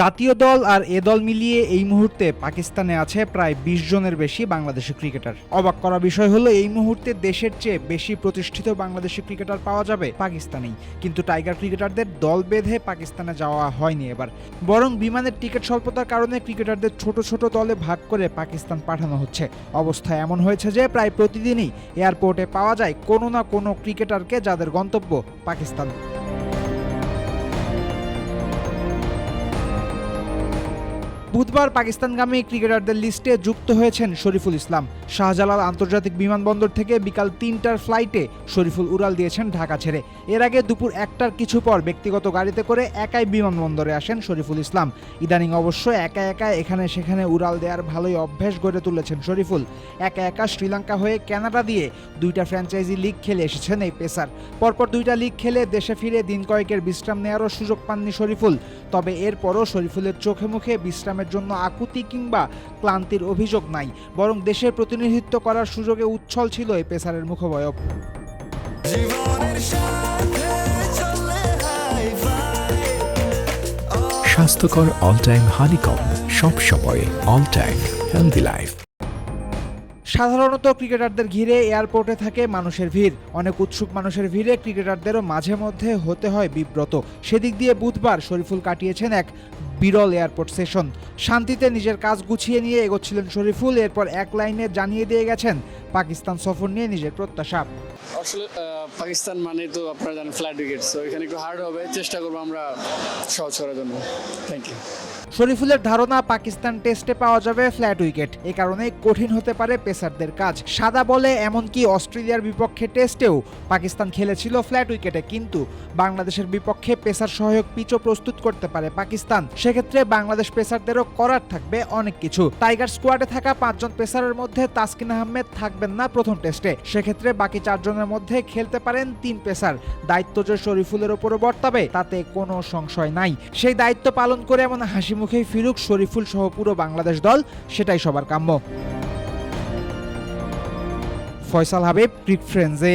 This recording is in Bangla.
জাতীয় দল আর এ দল মিলিয়ে এই মুহূর্তে পাকিস্তানে আছে প্রায় বিশ জনের বেশি বাংলাদেশি ক্রিকেটার। অবাক করা বিষয় হলো, এই মুহূর্তে দেশের চেয়ে বেশি প্রতিষ্ঠিত বাংলাদেশি ক্রিকেটার পাওয়া যাবে পাকিস্তানেই। কিন্তু টাইগার ক্রিকেটারদের দল বেঁধে পাকিস্তানে যাওয়া হয়নি এবার। বরং বিমানের টিকিট স্বল্পতার কারণে ক্রিকেটারদের ছোট ছোট দলে ভাগ করে পাকিস্তান পাঠানো হচ্ছে। অবস্থা এমন হয়েছে যে, প্রায় প্রতিদিনই এয়ারপোর্টে পাওয়া যায় কোনো না কোনো ক্রিকেটারকে যাদের গন্তব্য পাকিস্তান। বুধবার পাকিস্তানগামী ক্রিকেটারদের লিস্টে যুক্ত হয়েছেন শরীফুল ইসলাম। শাহজালাল আন্তর্জাতিক বিমানবন্দর থেকে বিকাল তিনটার ফ্লাইটে শরীফুল উড়াল দিয়েছেন ঢাকা ছেড়ে। এর আগে দুপুর একটার কিছু পর ব্যক্তিগত গাড়িতে করে একাই বিমানবন্দরে আসেন শরীফুল ইসলাম। ইদানিং অবশ্য একা একা এখানে সেখানে উড়াল দেওয়ার ভালোই অভ্যেস গড়ে তুলেছেন শরীফুল। একা একা শ্রীলঙ্কা হয়ে কানাডা দিয়ে দুইটা ফ্র্যাঞ্চাইজি লিগ খেলে এসেছেন এই পেসার। পরপর দুইটা লিগ খেলে দেশে ফিরে দিন কয়েকের বিশ্রাম নেওয়ারও সুযোগ পাননি শরীফুল। তবে এরপরও শরীফুলের চোখে মুখে বিশ্রামের জন্য আকুতি কিংবা ক্লান্তির অভিযোগ নাই বরং দেশের প্রতিনিধিত্ব করার সুযোগে উচ্ছল ছিল এই পেসারের মুখবয়ব। স্বাস্থ্যকর অল টাইম হানিকম সব সময় অল টাইম হেলদি লাইফ। সাধারণত ক্রিকেটারদের ঘিরে এয়ারপোর্টে থাকে মানুষের ভিড়। অনেক উৎসুক মানুষের ভিড়ে ক্রিকেটারদেরও মাঝে মধ্যে হতে হয় বিব্রত। সেদিক দিয়ে বুধবার শরীফুল কাটিয়েছেন এক বিরল এয়ারপোর্ট সেশন। শান্তিতে নিজের কাজ গুছিয়ে নিয়ে এগোচ্ছিলেন শরীফুল, এরপর এক লাইনে জানিয়ে দিয়ে গেছেন পাকিস্তান সফর নিয়ে নিজের প্রত্যাশা। আসলে পাকিস্তান মানে তো আপনারা জানেন ফ্ল্যাট উইকেট তো এখানে একটু হার্ড হবে, চেষ্টা করব আমরা সহজ করার জন্য। থ্যাংক ইউ শরীফুলের ধারণা, পাকিস্তান টেস্টে পাওয়া যাবে ফ্ল্যাট উইকেট। এ কারণে কঠিন হতে পারে পেসারদের কাজ। সাদা বলে এমনকি অস্ট্রেলিয়ার বিপক্ষে টেস্টেও পাকিস্তান খেলেছিল ফ্ল্যাট উইকেটে। কিন্তু বাংলাদেশের বিপক্ষে পেসার সহায়ক পিচও প্রস্তুত করতে পারে পাকিস্তান। সেক্ষেত্রে বাংলাদেশ পেসারদেরও করার থাকবে অনেক কিছু। টাইগার স্কোয়াডে থাকা পাঁচজন পেসারের মধ্যে তাসকিন আহমেদ থাকবেন না প্রথম টেস্টে। সেক্ষেত্রে বাকি চারজনের মধ্যে খেলতে পারেন তিন পেসার। দায়িত্ব যে শরীফুলের ওপরও বর্তাবে, তাতে কোনো সংশয় নাই। সেই দায়িত্ব পালন করে এমন হাসি মুখেই ফিরুক শরীফুল সহ পুরো বাংলাদেশ দল সেটাই সবার কাম্য। ফয়সাল হাবিব ক্রিক ফ্রেন্ডসে।